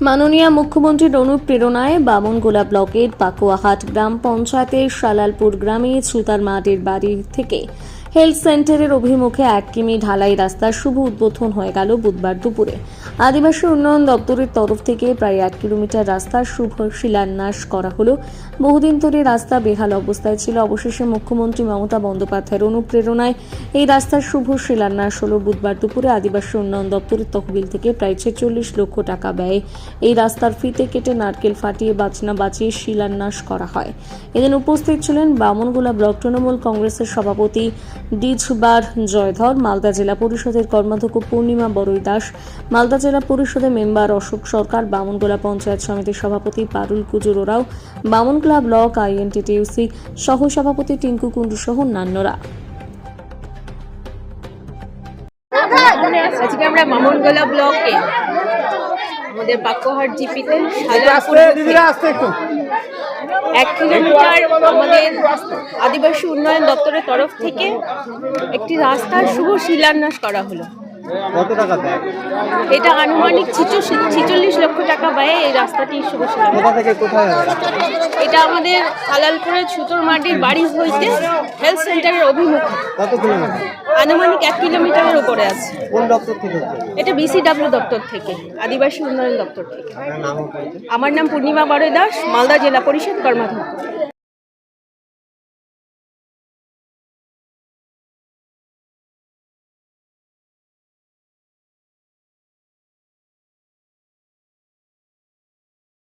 মাননীয় মুখ্যমন্ত্রীর অনুপ্রেরণায় বামনগোলা ব্লকের পাকুয়াহাট গ্রাম পঞ্চায়েতের সালালপুর গ্রামে সুতার মাটির বাড়ি থেকে হেলথ সেন্টারের অভিমুখে এক কিমি ঢালাই রাস্তার শুভ উদ্বোধন হয়ে গেল বুধবার দুপুরে। আদিবাসী উন্নয়ন দপ্তরের তরফ থেকে প্রায় এক কিলোমিটার রাস্তার শুভ শিলান্যাস করা হলো। বহুদিন ধরে রাস্তা বেহাল অবস্থায় ছিল। অবশেষে মুখ্যমন্ত্রী মমতা বন্দ্যোপাধ্যায়ের অনুপ্রেরণায় এই রাস্তার শুভ শিলান্যাস হলো। বুধবার দুপুরে আদিবাসী উন্নয়ন দপ্তরের তহবিল থেকে প্রায় ছেচল্লিশ লক্ষ টাকা ব্যয়ে এই রাস্তার ফিতে কেটে নারকেল ফাটিয়ে বাজনা বাঁচিয়ে শিলান্যাস করা হয়। এদিন উপস্থিত ছিলেন বামনগোলা ব্লক তৃণমূল কংগ্রেসের সভাপতি ডিজবার জয়ধর মালদা জেলা পরিষদের কর্মাধ্যক্ষ পূর্ণিমা বড়ই দাস মালদা জেলা পরিষদের মেম্বার অশোক সরকার বামনগোলা পঞ্চায়েত সমিতির সভাপতি পারুল কুজুর ওরাও বামনগোলা ব্লক আইএনটিটিউসি সহ সভাপতি টিঙ্কু কুণ্ডু সহ অন্যান্যরা। আজকে আমরা মামনগোলা ব্লকে আমাদের বাক্যহাট জিপিতে এক কিলোমিটার আমাদের আদিবাসী উন্নয়ন দপ্তরের তরফ থেকে একটি রাস্তার শুভ শিলান্যাস করা হলো। কত টাকা দেয়? এটা আনুমানিক ছিচল্লিশ লক্ষ টাকা ব্যয়ে এই রাস্তাটি শুভ শিলান্যাস। কোথা থেকে কোথায় এটা আমাদের হালালপুরের ছুতোর মাটির বাড়ি হইতে হেলথ সেন্টারের অভিমুখে। কত কিলোমিটার? আনুমানিক এক কিলোমিটারের উপরে আছে। কোন দপ্তর থেকে এটা বিসিডাব্লিউ দপ্তর থেকে আদিবাসী উন্নয়ন দপ্তর থেকে। নাম আমার নাম পূর্ণিমা বারোয় দাস মালদা জেলা পরিষদ কর্মাধ্যক্ষ।